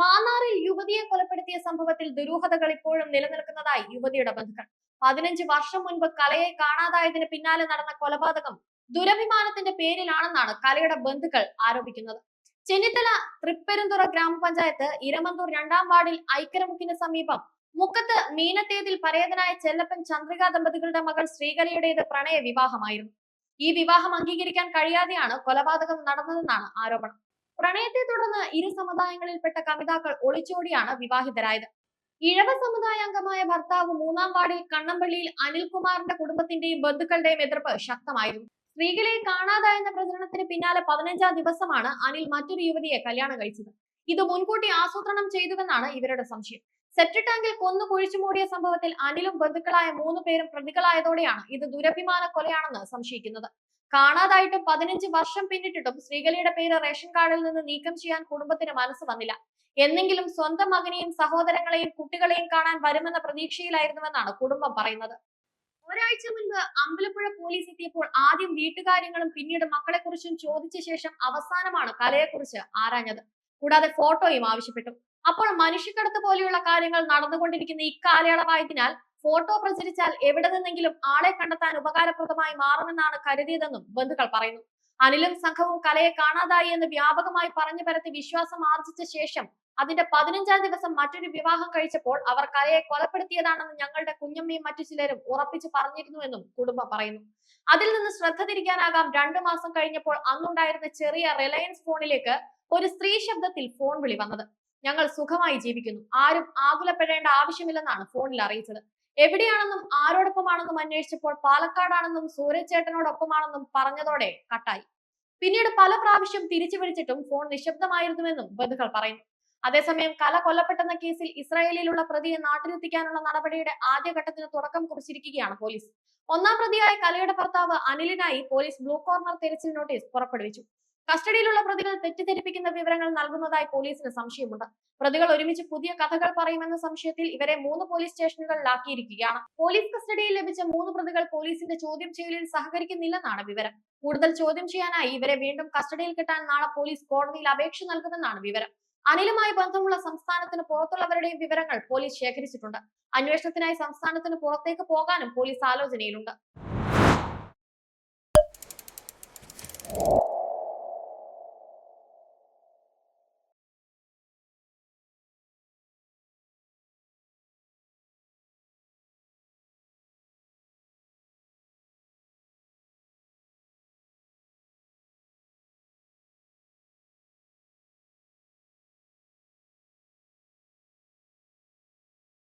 മാന്നാറിൽ യുവതിയെ കൊലപ്പെടുത്തിയ സംഭവത്തിൽ ദുരൂഹതകൾ ഇപ്പോഴും നിലനിൽക്കുന്നതായി യുവതിയുടെ ബന്ധുക്കൾ. പതിനഞ്ച് വർഷം മുൻപ് കലയെ കാണാതായതിന് പിന്നാലെ നടന്ന കൊലപാതകം ദുരഭിമാനത്തിന്റെ പേരിലാണെന്നാണ് കലയുടെ ബന്ധുക്കൾ ആരോപിക്കുന്നത്. ചെന്നിത്തല തൃപ്പെരുന്തുറ ഗ്രാമപഞ്ചായത്ത് ഇരമന്തൂർ രണ്ടാം വാർഡിൽ ഐക്കരമുക്കിന് സമീപം മുക്കത്ത് മീനത്തേതിൽ പരേതനായ ചെല്ലപ്പൻ ചന്ദ്രിക ദമ്പതികളുടെ മകൾ ശ്രീകലയുടേത് പ്രണയ വിവാഹമായിരുന്നു. ഈ വിവാഹം അംഗീകരിക്കാൻ കഴിയാതെയാണ് കൊലപാതകം നടന്നതെന്നാണ് ആരോപണം. പ്രണയത്തെ തുടർന്ന് ഇരു സമുദായങ്ങളിൽപ്പെട്ട കവിതാക്കൾ ഒളിച്ചോടിയാണ് വിവാഹിതരായത്. ഇഴവ സമുദായാംഗമായ ഭർത്താവ് മൂന്നാം വാർഡിൽ കണ്ണമ്പള്ളിയിൽ അനിൽകുമാറിന്റെ കുടുംബത്തിന്റെയും ബന്ധുക്കളുടെയും എതിർപ്പ് ശക്തമായിരുന്നു. സ്ത്രീകളെ കാണാതായെന്ന പ്രചരണത്തിന് പിന്നാലെ പതിനഞ്ചാം ദിവസമാണ് അനിൽ മറ്റൊരു യുവതിയെ കല്യാണം കഴിച്ചത്. ഇത് മുൻകൂട്ടി ആസൂത്രണം ചെയ്തുവെന്നാണ് ഇവരുടെ സംശയം. സെറ്റ് ടാങ്കിൽ കൊന്നു കുഴിച്ചു മൂടിയ സംഭവത്തിൽ അനിലും ബന്ധുക്കളായ മൂന്ന് പേരും പ്രതികളായതോടെയാണ് ഇത് ദുരഭിമാന കൊലയാണെന്ന് സംശയിക്കുന്നത്. കാണാതായിട്ടും പതിനഞ്ച് വർഷം പിന്നിട്ടിട്ടും ശ്രീകലയുടെ പേര് റേഷൻ കാർഡിൽ നിന്ന് നീക്കം ചെയ്യാൻ കുടുംബത്തിന് മനസ്സ് വന്നില്ല. എന്നെങ്കിലും സ്വന്തം മകനെയും സഹോദരങ്ങളെയും കുട്ടികളെയും കാണാൻ വരുമെന്ന പ്രതീക്ഷയിലായിരുന്നുവെന്നാണ് കുടുംബം പറയുന്നത്. ഒരാഴ്ച മുൻപ് അമ്പലപ്പുഴ പോലീസ് എത്തിയപ്പോൾ ആദ്യം വീട്ടുകാര്യങ്ങളും പിന്നീട് മക്കളെക്കുറിച്ചും ചോദിച്ച ശേഷം അവസാനമാണ് കലയെക്കുറിച്ച് ആരാഞ്ഞത്. കൂടാതെ ഫോട്ടോയും ആവശ്യപ്പെട്ടു. അപ്പോൾ മനുഷ്യക്കടത്ത് പോലെയുള്ള കാര്യങ്ങൾ നടന്നുകൊണ്ടിരിക്കുന്ന ഇക്കാലയളവായതിനാൽ ഫോട്ടോ പ്രചരിച്ചാൽ എവിടെ നിന്നെങ്കിലും ആളെ കണ്ടെത്താൻ ഉപകാരപ്രദമായി മാറുമെന്നാണ് കരുതിയതെന്നും ബന്ധുക്കൾ പറയുന്നു. അനിലും സംഘവും കലയെ കാണാതായി എന്ന് വ്യാപകമായി പറഞ്ഞു പരത്തി വിശ്വാസം ആർജിച്ച ശേഷം അതിന്റെ പതിനഞ്ചാം ദിവസം മറ്റൊരു വിവാഹം കഴിച്ചപ്പോൾ അവർ കലയെ കൊലപ്പെടുത്തിയതാണെന്ന് ഞങ്ങളുടെ കുഞ്ഞമ്മയും മറ്റു ചിലരും ഉറപ്പിച്ചു പറഞ്ഞിരുന്നുവെന്നും കുടുംബം പറയുന്നു. അതിൽ നിന്ന് ശ്രദ്ധ തിരിക്കാനാകാം രണ്ടു മാസം കഴിഞ്ഞപ്പോൾ അന്നുണ്ടായിരുന്ന ചെറിയ റിലയൻസ് ഫോണിലേക്ക് ഒരു സ്ത്രീ ശബ്ദത്തിൽ ഫോൺ വിളി വന്നത്. ഞങ്ങൾ സുഖമായി ജീവിക്കുന്നു. ആരും ആകുലപ്പെടേണ്ട ആവശ്യമില്ലെന്നാണ് ഫോണിൽ അറിയിച്ചത്. എവിടെയാണെന്നും ആരോടൊപ്പമാണെന്നും അന്വേഷിച്ചപ്പോൾ പാലക്കാടാണെന്നും സൂര്യചേട്ടനോടൊപ്പമാണെന്നും പറഞ്ഞതോടെ കട്ടായി. പിന്നീട് പല പ്രാവശ്യം തിരിച്ചു വിളിച്ചിട്ടും ഫോൺ നിശബ്ദമായിരുന്നുവെന്നും ബന്ധുക്കൾ പറയുന്നു. അതേസമയം കല കൊല്ലപ്പെട്ടെന്ന കേസിൽ ഇസ്രായേലിലുള്ള പ്രതിയെ നാട്ടിലെത്തിക്കാനുള്ള നടപടിയുടെ ആദ്യഘട്ടത്തിന് തുടക്കം കുറിച്ചിരിക്കുകയാണ് പോലീസ്. ഒന്നാം പ്രതിയായ കലയുടെ ഭർത്താവ് അനിലിനായി പോലീസ് ബ്ലൂ കോർണർ തിരച്ചിൽ നോട്ടീസ് പുറപ്പെടുവിച്ചു. കസ്റ്റഡിയിലുള്ള പ്രതികൾ തെറ്റിദ്ധരിപ്പിക്കുന്ന വിവരങ്ങൾ നൽകുന്നതായി പോലീസിന് സംശയമുണ്ട്. പ്രതികൾ ഒരുമിച്ച് പുതിയ കഥകൾ പറയുമെന്ന സംശയത്തിൽ ഇവരെ മൂന്ന് പോലീസ് സ്റ്റേഷനുകളിലാക്കിയിരിക്കുകയാണ്. പോലീസ് കസ്റ്റഡിയിൽ ലഭിച്ച മൂന്ന് പ്രതികൾ പോലീസിന്റെ ചോദ്യം ചെയ്യലിൽ സഹകരിക്കുന്നില്ലെന്നാണ് വിവരം. കൂടുതൽ ചോദ്യം ചെയ്യാനായി ഇവരെ വീണ്ടും കസ്റ്റഡിയിൽ കിട്ടാൻ നാളെ പോലീസ് കോടതിയിൽ അപേക്ഷ നൽകുമെന്നാണ് വിവരം. അനിലുമായി ബന്ധമുള്ള സംസ്ഥാനത്തിന് പുറത്തുള്ളവരുടെയും വിവരങ്ങൾ പോലീസ് ശേഖരിച്ചിട്ടുണ്ട്. അന്വേഷണത്തിനായി സംസ്ഥാനത്തിന് പുറത്തേക്ക് പോകാനും പോലീസ് ആലോചനയിലുണ്ട്.